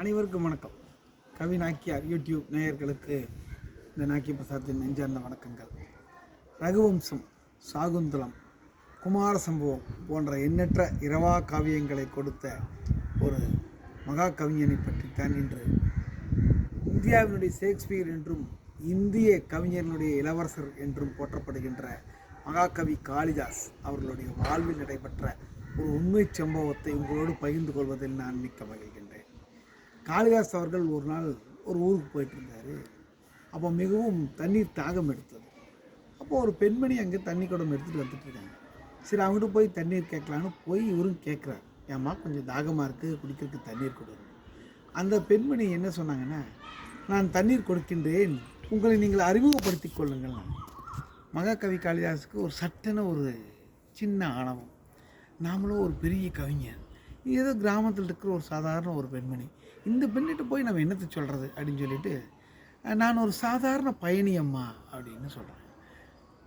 அனைவருக்கும் வணக்கம். கவி நாக்கியார் யூடியூப் நேயர்களுக்கு இந்த நாக்கிய பிரசாத்தின் நெஞ்சார்ந்த வணக்கங்கள். ரகுவம்சம் சாகுந்தலம் குமார சம்பவம் போன்ற எண்ணற்ற இரவா காவியங்களை கொடுத்த ஒரு மகா கவிஞனை பற்றித்தான் இன்று இந்தியாவினுடைய ஷேக்ஸ்பியர் என்றும் இந்திய கவிஞர்களுடைய இளவரசர் என்றும் போற்றப்படுகின்ற மகாகவி காளிதாஸ் அவர்களுடைய வாழ்வில் நடைபெற்ற ஒரு உண்மை சம்பவத்தை உங்களோடு பகிர்ந்து கொள்வதில் நான் மிக்க மகிழ்கின்றேன். காளிதாஸ் அவர்கள் ஒரு நாள் ஒரு ஊருக்கு போயிட்டுருந்தார். அப்போ மிகவும் தண்ணீர் தாகம் எடுத்தது. அப்போது ஒரு பெண்மணி அங்கே தண்ணி குடம் எடுத்துகிட்டு வந்துட்டு இருக்காங்க. சரி அவங்ககிட்ட போய் தண்ணீர் கேட்கலான்னு போய் இவரும் கேட்குறாரு. ஏம்மா கொஞ்சம் தாகமாக இருக்குது குடிக்கிறதுக்கு தண்ணீர் கொடுங்க அந்த பெண்மணி என்ன சொன்னாங்கன்னா நான் தண்ணீர் கொடுக்கின்றேன். உங்களை நீங்கள் அறிமுகப்படுத்திக் கொள்ளுங்கள். மகாகவி காளிதாஸுக்கு ஒரு சட்டன ஒரு சின்ன ஆணவம். நாமளும் ஒரு பெரிய கவிஞர். ஏதோ கிராமத்தில் இருக்கிற ஒரு சாதாரண ஒரு பெண்மணி. இந்த பெண்ணிட்ட போய் நம்ம என்னத்தை சொல்கிறது அப்படின்னு சொல்லிட்டு நான் ஒரு சாதாரண பயணி அம்மா அப்படின்னு சொல்கிறேன்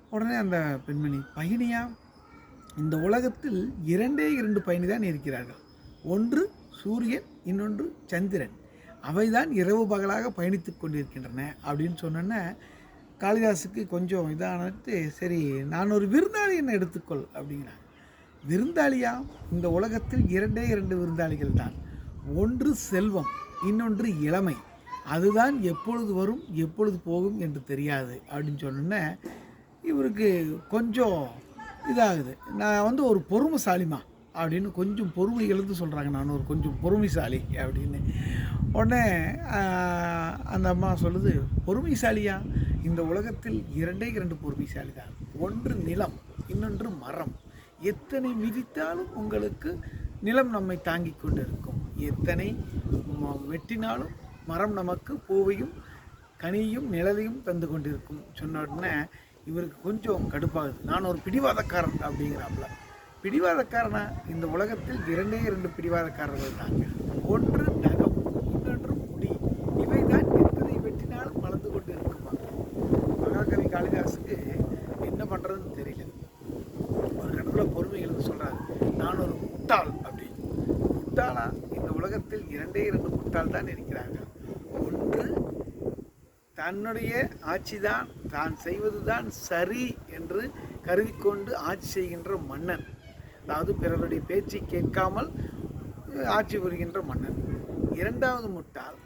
உடனே அந்த பெண்மணி பயணியா? இந்த உலகத்தில் இரண்டே இரண்டு பயணி தான் இருக்கிறார்கள். ஒன்று சூரியன் இன்னொன்று சந்திரன். அவைதான் இரவு பகலாக பயணித்து கொண்டிருக்கின்றன அப்படின்னு சொன்னோன்னே காளிதாசுக்கு கொஞ்சம் இதானது. சரி நான் ஒரு விருந்தாளி என்னை எடுத்துக்கொள் அப்படிங்கிறாங்க. விருந்தாளியா? இந்த உலகத்தில் இரண்டே இரண்டு விருந்தாளிகள் தான். ஒன்று செல்வம் இன்னொன்று இளமை. அதுதான் எப்பொழுது வரும் எப்பொழுது போகும் என்று தெரியாது அப்படின்னு சொன்னோன்னே இவருக்கு கொஞ்சம் இதாகுது. நான் வந்து ஒரு பொறுமைசாலிமா அப்படின்னு கொஞ்சம் பொறுமை எழுந்து சொல்கிறாங்க நான் ஒரு கொஞ்சம் பொறுமைசாலி அப்படின்னு. உடனே அந்த அம்மா சொல்லுது பொறுமைசாலியா? இந்த உலகத்தில் இரண்டே இரண்டு பொறுமைசாலி தான் ஒன்று நிலம் இன்னொன்று மரம். எத்தனை மிதித்தாலும் உங்களுக்கு நிலம் நம்மை தாங்கி கொண்டிருக்கும். எத்தனை வெட்டினாலும் மரம் நமக்கு பூவையும் கனியும் நிழலையும் தந்து கொண்டிருக்கும். சொன்னோடனே இவருக்கு கொஞ்சம் கடுப்பாகுது. நான் ஒரு பிடிவாதக்காரன் அப்படிங்கிறாப்புல பிடிவாதக்காரனா? இந்த உலகத்தில் இரண்டே இரண்டு பிடிவாதக்காரர்கள் தான் ஒன்று நகம் இன்னொன்று முடி இவைதான் எத்தனை வெட்டினாலும் வளர்ந்து கொண்டு இருக்குமா மகாகவி காளிதாஸுக்கு என்ன பண்ணுறதுன்னு தெரியல ஒரு கட்டத்தில் பொறுமை எழுந்து சொல்கிறாரு நான் ஒரு முட்டாள் அப்படின்னு முட்டாளா? இந்த உலகத்தில் இரண்டே இரண்டு முட்டாள் தான் இருக்கிறார்கள் ஒன்று தன்னுடைய ஆட்சிதான் தான் செய்வதுதான் சரி என்று கருதிக்கொண்டு ஆட்சி செய்கின்ற மன்னன். அதாவது பிறருடைய பேச்சை கேட்காமல் ஆட்சி புரிகின்ற மன்னன். இரண்டாவது முட்டாள்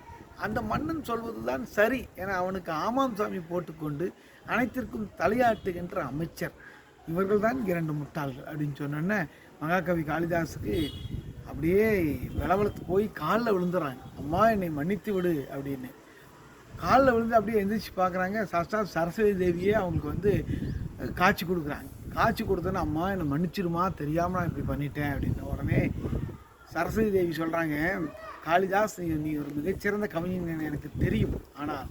அந்த மன்னன் சொல்வதுதான் சரி என அவனுக்கு ஆமாம் சாமி போட்டுக்கொண்டு அனைத்திற்கும் தலையாட்டுகின்ற அமைச்சர். இவர்கள் தான் இரண்டு முட்டாள்கள் அப்படின்னு சொன்னோன்னே மகாகவி காளிதாஸுக்கு அப்படியே விளவலத்து போய் காலில் விழுந்துறாங்க. அம்மா என்னை மன்னித்து விடு அப்படின்னு. காலில் விழுந்து அப்படியே எந்திரிச்சு பார்க்குறாங்க. சாஸ்தா சரஸ்வதி தேவியே அவங்களுக்கு வந்து காட்சி கொடுக்குறாங்க. காட்சி கொடுத்தோன்னே அம்மா என்னை மன்னிச்சிருமா தெரியாமல் நான் இப்படி பண்ணிட்டேன் அப்படின்ன. உடனே சரஸ்வதி தேவி சொல்கிறாங்க காளிதாஸ் நீ நீ ஒரு மிகச்சிறந்த கவிஞன் எனக்கு தெரியும். ஆனால்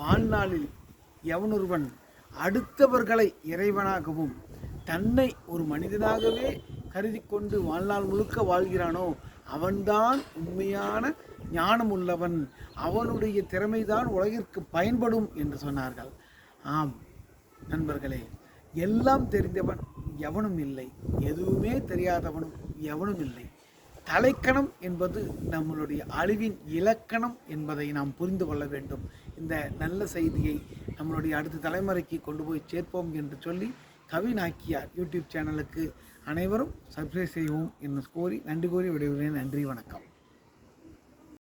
வாழ்நாளில் எவனொருவன் அடுத்தவர்களை இறைவனாகவும் தன்னை ஒரு மனிதனாகவே கருதி கொண்டு வாழ்நாள் முழுக்க வாழ்கிறானோ அவன்தான் உண்மையான ஞானம் உள்ளவன் அவனுடைய திறமைதான் உலகிற்கு பயன்படும் என்று சொன்னார்கள். ஆம் நண்பர்களே எல்லாம் தெரிந்தவன் எவனும் இல்லை. எதுவுமே தெரியாதவனும் எவனும் இல்லை. தலைக்கணம் என்பது நம்மளுடைய அழிவின் இலக்கணம் என்பதை நாம் புரிந்து கொள்ள வேண்டும். இந்த நல்ல செய்தியை நம்மளுடைய அடுத்த தலைமுறைக்கு கொண்டு போய் சேர்ப்போம் என்று சொல்லி கவி நாக்கியார் யூடியூப் சேனலுக்கு அனைவரும் சப்ஸ்கிரைப் செய்வோம் என்று கோரி நன்றி கோரி விடைபெறுகிறேன். நன்றி வணக்கம்.